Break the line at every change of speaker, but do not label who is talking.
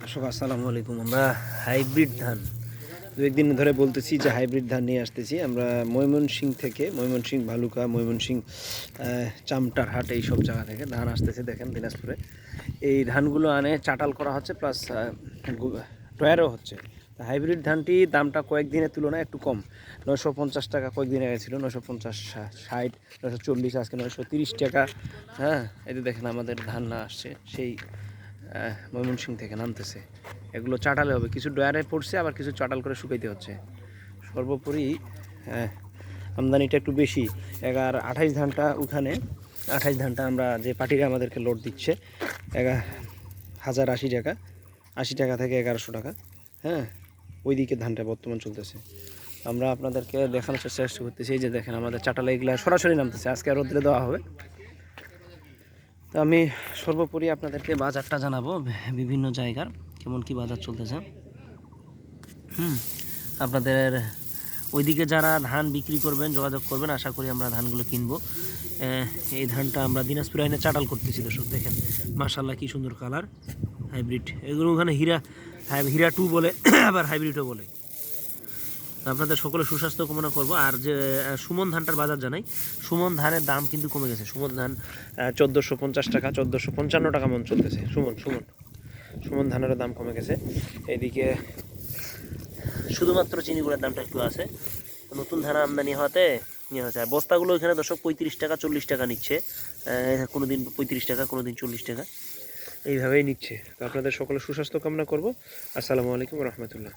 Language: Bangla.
দর্শক, আসসালামু আলাইকুম। আমরা হাইব্রিড ধান। দু একদিন ধরে বলতেছি যে হাইব্রিড ধান নিয়ে আসতেছি। আমরা ময়মনসিং থেকে, ময়মনসিং ভালুকা, ময়মনসিং চামটার হাট, এই সব জায়গা থেকে ধান আসতেছে দেখেন দিনাজপুরে। এই ধানগুলো আনে, চাটাল করা হচ্ছে প্লাস টয়ারও হচ্ছে। হাইব্রিড ধানটি দামটা কয়েকদিনের তুলনায় একটু কম। নয়শো পঞ্চাশ টাকা কয়েকদিন আগে ছিল, নয়শো পঞ্চাশ ষাট, নয়শো চল্লিশ, আজকে নয়শো তিরিশ টাকা। হ্যাঁ যে দেখেন আমাদের ধান না আসছে, সেই ময়মনসিং থেকে নামতেছে। এগুলো চাটালে হবে। কিছু ডয়ারে পড়ছে, আবার কিছু চাটাল করে শুকাইতে হচ্ছে। সর্বোপরি আমদানিটা একটু বেশি। এগার আঠাইশ ধানটা উঠানে, আঠাইশ ধানটা আমরা যে পার্টিরা আমাদেরকে লোড দিচ্ছে, এগার হাজার আশি টাকা আশি টাকা থেকে এগারোশো টাকা। হ্যাঁ ওইদিকে ধানটা বর্তমান চলতেছে। আমরা আপনাদেরকে দেখানোর চেষ্টা করতেছি যে দেখেন আমাদের চাটালে এগুলো সরাসরি নামতেছে। আজকে রোদ্রে দেওয়া হবে। তো আমি সর্বোপরি আপনাদেরকে বাজারটা জানাব বিভিন্ন জায়গার, কেমন কি বাজার চলতেছে। হুম, আপনাদের ওইদিকে যারা ধান বিক্রি করবেন, যোগাযোগ করবেন, আশা করি আমরা ধানগুলো কিনবো। এই ধানটা আমরা দিনাজপুরে এনে চাটাল করতেছি, দর্শক দেখেন মার্শাল্লাহ কি সুন্দর কালার, হাইব্রিড। এগুলো ওখানে হীরা হীরা টু বলে, আবার হাইব্রিডও বলে। আপনাদের সকলে সুস্বাস্থ্য কামনা করব। আর যে সুমন ধানটার বাজার জানাই, সুমন ধানের দাম কিন্তু কমে গেছে। সুমন ধান চোদ্দোশো পঞ্চাশ টাকা, চোদ্দোশো পঞ্চান্ন টাকা মন চলতেছে। সুমন সুমন সুমন ধানেরও দাম কমে গেছে। এদিকে শুধুমাত্র চিনিগুলোর দামটা একটু আছে। নতুন ধান আমদানি হওয়াতে নিয়ে হচ্ছে আর বস্তাগুলো এখানে দশক পঁয়ত্রিশ টাকা, চল্লিশ টাকা নিচ্ছে। কোনো দিন পঁয়ত্রিশ টাকা কোনো দিন চল্লিশ টাকা। এইভাবেই নিচ্ছে। তো আপনাদের সকলে সুস্বাস্থ্য কামনা করব। আসসালামু আলাইকুম রহমতুল্লাহ।